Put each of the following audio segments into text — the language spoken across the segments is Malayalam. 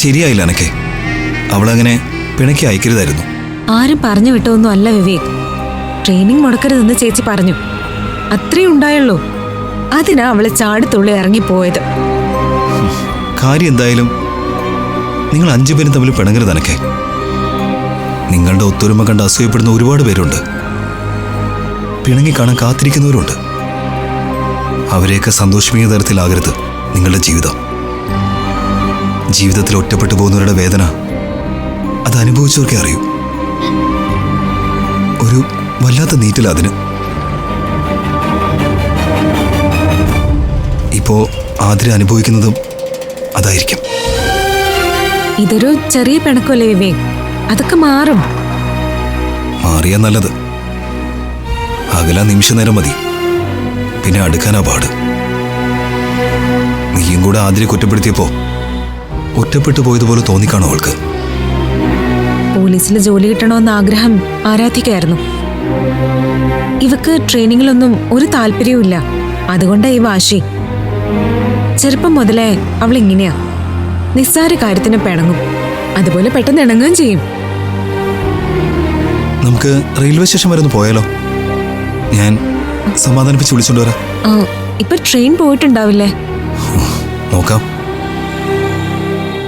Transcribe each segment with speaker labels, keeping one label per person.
Speaker 1: ശരിയായില്ല എനക്ക്. അവളങ്ങനെ പിണക്കി അയക്കരുതായിരുന്നു.
Speaker 2: ആരും പറഞ്ഞു വിട്ടൊന്നും അല്ല വിവേക്. ട്രെയിനിങ് മുടക്കരുതെന്ന് ചേച്ചി പറഞ്ഞു. അത്രേ ഉണ്ടായുള്ളൂ. അതിനാ അവളെ ചാടിത്തുള്ളി ഇറങ്ങിപ്പോയത്.
Speaker 1: കാര്യം എന്തായാലും നിങ്ങൾ അഞ്ചുപേരും തമ്മിൽ പിണങ്ങരുത് എനക്കെ. നിങ്ങളുടെ ഒത്തൊരുമ കണ്ട് അസൂയപ്പെടുന്ന ഒരുപാട് പേരുണ്ട്. പിണങ്ങി കാണാൻ കാത്തിരിക്കുന്നവരുണ്ട്. അവരെയൊക്കെ സന്തോഷിപ്പിക്കുന്ന തരത്തിലാകരുത് നിങ്ങളുടെ ജീവിതം. ജീവിതത്തിൽ ഒറ്റപ്പെട്ടു പോകുന്നവരുടെ വേദന അത് അനുഭവിച്ചവർക്കേ അറിയൂ. ഒരു വല്ലാത്ത നീറ്റിൽ അതിന്. ഇപ്പോ ആതിര അനുഭവിക്കുന്നതും അതായിരിക്കും.
Speaker 2: ഇതൊരു ചെറിയ പിണക്കമല്ലേ വിവേക്? അതൊക്കെ മാറും.
Speaker 1: മാറിയാ നല്ലത്. അകല നിമിഷ നേരം മതി. പിന്നെ അടുക്കാനാ പാട്. നീയും കൂടെ ആതിരെ കുറ്റപ്പെടുത്തിയപ്പോ ഒറ്റപ്പെട്ടു പോയതുപോലെ തോന്നിക്കാണോ അവൾക്ക്?
Speaker 2: പോലീസിൽ ജോലി കിട്ടണമെന്ന ആഗ്രഹം ആരാധിക്കായിരുന്നു ഇവക്ക് ട്രെയിനിങ്ങിലൊന്നും ഒരു താല്പര്യവുമില്ല. അതുകൊണ്ടാ ഈ വാശി. ചെറുപ്പം മുതലേ അവൾ ഇങ്ങനെയാ. നിസ്സാര കാര്യത്തിന് പിണങ്ങും. അതുപോലെ പെട്ടെന്ന് ഇണങ്ങുകയും ചെയ്യും.
Speaker 1: നമുക്ക് റെയിൽവേ സ്റ്റേഷൻ വരെ ഒന്ന് പോയാലോ? ഞാൻ സമാധാനിപ്പിച്ച് വിളിച്ചോണ്ട് വരാം.
Speaker 2: ഇപ്പൊ ട്രെയിൻ പോയിട്ടുണ്ടാവില്ലേ?
Speaker 1: നോക്കാം.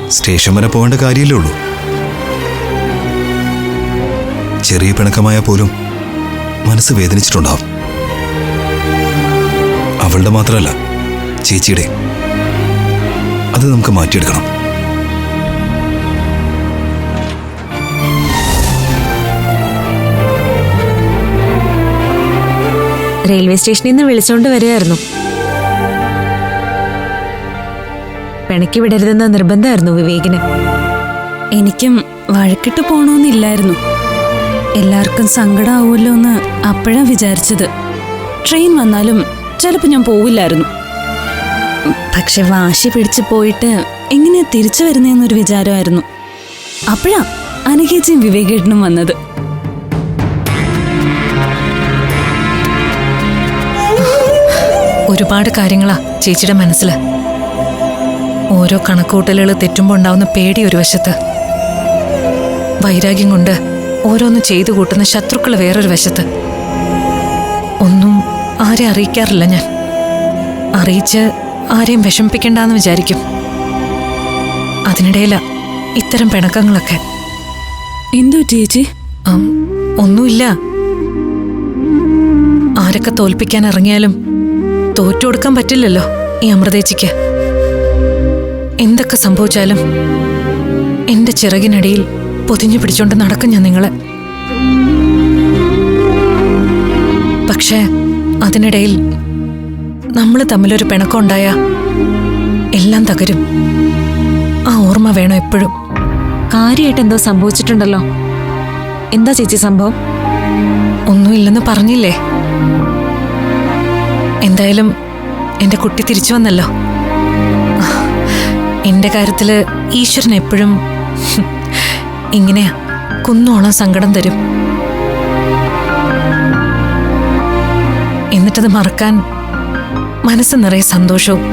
Speaker 1: സ്റ്റേഷൻ വരെ പോകേണ്ട കാര്യമല്ലേ ഉള്ളൂ. ചെറിയ പിണക്കമായ പോലും മനസ്സ് വേദനിച്ചിട്ടുണ്ടാവും. അവളുടെ മാത്രമല്ല ചേച്ചിയുടെ. അത് നമുക്ക് മാറ്റിയെടുക്കണം.
Speaker 2: റെയിൽവേ സ്റ്റേഷനിൽ നിന്ന് വിളിച്ചുകൊണ്ട് വരികയായിരുന്നു. പിണക്കി വിടരുതെന്ന നിർബന്ധമായിരുന്നു വിവേകിന്.
Speaker 3: എനിക്കും വഴക്കിട്ട് പോണോന്നില്ലായിരുന്നു. എല്ലാവർക്കും സങ്കടമാവുമല്ലോ എന്ന് അപ്പോഴാ വിചാരിച്ചത്. ട്രെയിൻ വന്നാലും ചിലപ്പോൾ ഞാൻ പോവില്ലായിരുന്നു. പക്ഷെ വാശി പിടിച്ച് പോയിട്ട് എങ്ങനെയാ തിരിച്ചു വരുന്നതെന്നൊരു വിചാരമായിരുന്നു. അപ്പോഴാ അനഘേച്ചയും വിവേകേട്ടനും വന്നത്.
Speaker 4: ഒരുപാട് കാര്യങ്ങളാ ചേച്ചിയുടെ മനസ്സിൽ ഓരോ കണക്കൂട്ടലുകൾ തെറ്റുമ്പോൾ ഉണ്ടാവുന്ന പേടി ഒരു വശത്ത്. വൈരാഗ്യം കൊണ്ട് ഓരോന്ന് ചെയ്തു കൂട്ടുന്ന ശത്രുക്കൾ വേറൊരു വശത്ത്. ഒന്നും ആരെ അറിയിക്കാറില്ല ഞാൻ. അറിയിച്ച് ആരെയും വിഷമിപ്പിക്കണ്ടെന്ന് വിചാരിക്കും. അതിനിടയില ഇത്തരം പിണക്കങ്ങളൊക്കെ.
Speaker 3: എന്തു ചേച്ചി?
Speaker 4: ഒന്നുമില്ല. ആരൊക്കെ തോൽപ്പിക്കാൻ ഇറങ്ങിയാലും തോറ്റു കൊടുക്കാൻ പറ്റില്ലല്ലോ ഈ അമൃതേച്ചിക്ക്. എന്തൊക്കെ സംഭവിച്ചാലും എന്റെ ചിറകിനടിയിൽ പൊതിഞ്ഞു പിടിച്ചോണ്ട് നടക്കും ഞാൻ നിങ്ങളെ. പക്ഷേ അതിനിടയിൽ നമ്മൾ തമ്മിലൊരു പിണക്കമുണ്ടായ എല്ലാം തകരും. ആ ഓർമ്മ വേണം എപ്പോഴും.
Speaker 2: കാര്യമായിട്ട് എന്തോ സംഭവിച്ചിട്ടുണ്ടല്ലോ. എന്താ ചേച്ചി സംഭവം?
Speaker 4: ഒന്നുമില്ലെന്ന് പറഞ്ഞില്ലേ? എന്തായാലും എന്റെ കുട്ടി തിരിച്ചു വന്നല്ലോ. എന്റെ കാര്യത്തിൽ ഈശ്വരൻ എപ്പോഴും ഇങ്ങനെയാ. കുന്നോളം സങ്കടം തരും. എന്നിട്ടത് മറക്കാൻ മനസ്സ് നിറയെ സന്തോഷവും.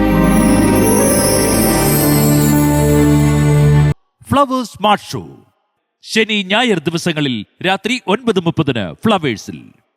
Speaker 5: ഫ്ലവേഴ്സ് സ്മാർട്ട് ഷോ ശനി ഞായർ ദിവസങ്ങളിൽ രാത്രി ഒൻപത് മുപ്പതിന് ഫ്ലവേഴ്സിൽ